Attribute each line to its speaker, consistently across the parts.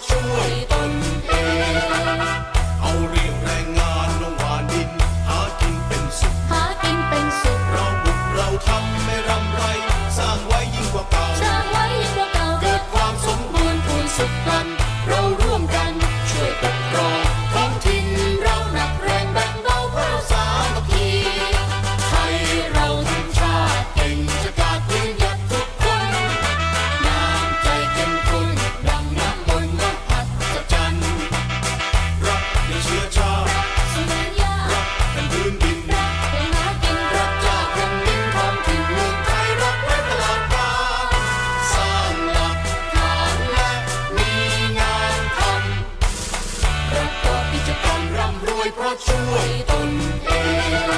Speaker 1: what 祝你登天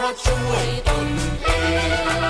Speaker 1: เพราะช่วยตนเอง